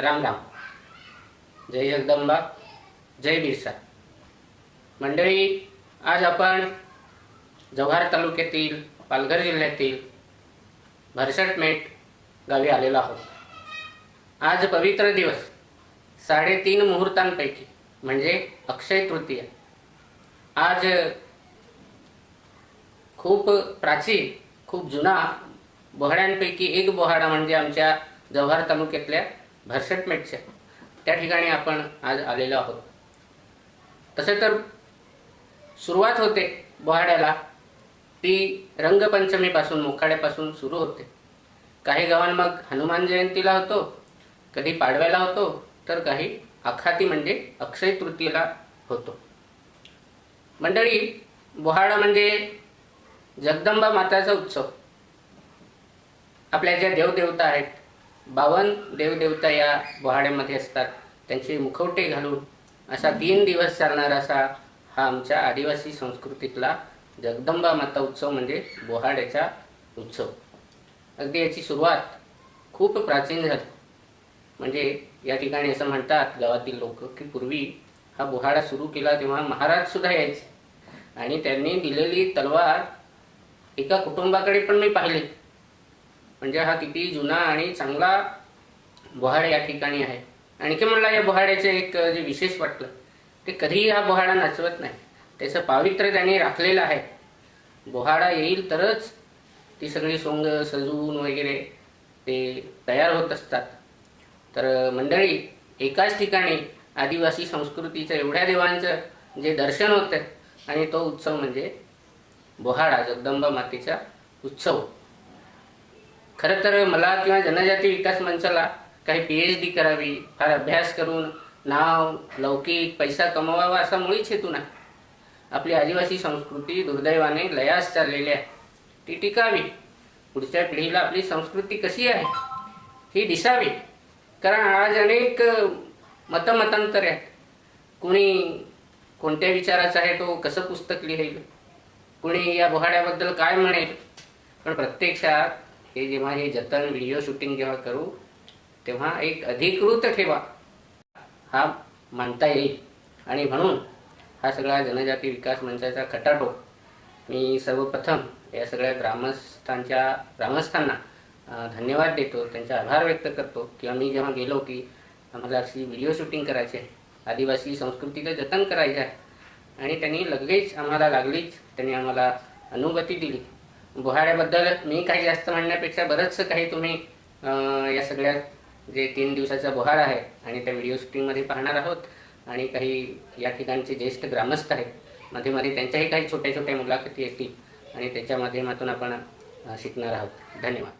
राम राम. जय जगदंबा जय बिरसा. मंडळी आज आपण जव्हार तालुक्यातील पालघर जिल्ह्यातील भरसटमेट गावी आलेलो आहोत. आज पवित्र दिवस साडेतीन मुहूर्तांपैकी म्हणजे अक्षय तृतीया. आज खूप प्राचीन खूप जुना बोहाड्यांपैकी एक बोहाडा म्हणजे आमच्या जव्हार तालुक्यातल्या भरसटमेटच्या त्या ठिकाणी आपण आज आलेलो आहोत. तसे तर सुरुवात होते बोहाड्याला. ती रंगपंचमीपासून मोखाड्यापासून सुरू होते. काही गावां मग हनुमान जयंतीला होतो कधी पाडव्याला होतो तर काही आखाती म्हणजे अक्षय तृतीयेला होतो. मंडळी बोहाडा म्हणजे जगदंबा माताचा उत्सव. आपल्या ज्या देवदेवता आहेत बावन देवदेवता या बोहाड्यामध्ये असतात. त्यांचे मुखवटे घालून असा तीन दिवस चालणारा असा हा आमच्या आदिवासी संस्कृतीतला जगदंबा माता उत्सव म्हणजे बोहाड्याचा उत्सव. अगदी याची सुरुवात खूप प्राचीन झाली. म्हणजे या ठिकाणी असं म्हणतात गावातील लोक की पूर्वी हा बोहाडा सुरू केला तेव्हा महाराज सुद्धा यायचे. आणि त्यांनी दिलेली तलवार एका कुटुंबाकडे पण मी पाहिली. म्हणजे हा किती जुना आणि चांगला बोहाड या ठिकाणी आहे. आणखी मला या बोहाड्याचे एक जे विशेष वाटलं ते कधीही हा बोहाडा नाचवत नाही. त्याचं पावित्र्य त्यांनी राखलेलं आहे. बोहाडा येईल तरच ती सगळी सोंग सजवून वगैरे ते तयार होत असतात. तर मंडळी एकाच ठिकाणी आदिवासी संस्कृतीचं एवढ्या देवांचं जे दर्शन होतं आणि तो उत्सव म्हणजे बोहाडा जगदंबा मातेचा उत्सव. खरं तर मला किंवा जनजाती विकास मंचाला काही पी एच डी करावी फार अभ्यास करून नाव लौकिक पैसा कमवावा असा मुळीच हेतू नाही. आपली आदिवासी संस्कृती दुर्दैवाने लयास चाललेली आहे. ती टिकावी. पुढच्या पिढीला आपली संस्कृती कशी आहे ही दिसावी. कारण आज अनेक मतमतांतर आहेत कुणी कोणत्या विचाराचा आहे तो कसं पुस्तक लिहेल? कुणी या बोहाड्याबद्दल काय म्हणेल? पण प्रत्यक्षात हे जेव्हा हे जतन व्हिडिओ शूटिंग जेव्हा करू तेव्हा एक अधिकृत ठेवा. हा मानता येईल. आणि म्हणून हा सगळा जनजाती विकास मंचाचा खटाटो मी सर्वप्रथम या सगळ्या ग्रामस्थांच्या ग्रामस्थांना धन्यवाद देतो त्यांचे आभार व्यक्त करतो. किंवा मी जेव्हा गेलो की आम्हाला अशी व्हिडिओ शूटिंग करायची आहे आदिवासी संस्कृतीचं जतन करायचं आहे आणि त्यांनी लगेच आम्हाला लागलीच त्यांनी आम्हाला अनुभूती दिली. गुहाड्याबद्दल मी काही जास्त म्हणण्यापेक्षा बरंचसं काही तुम्ही या सगळ्या जे तीन दिवसाचा बोहाड आहे आणि त्या व्हिडिओ शूटिंगमध्ये पाहणार आहोत आणि काही या ठिकाणचे ज्येष्ठ ग्रामस्थ आहेत. मध्ये मध्ये त्यांच्याही काही छोट्या छोट्या मुलाखती येतील आणि त्याच्या माध्यमातून आपण शिकणार आहोत. धन्यवाद.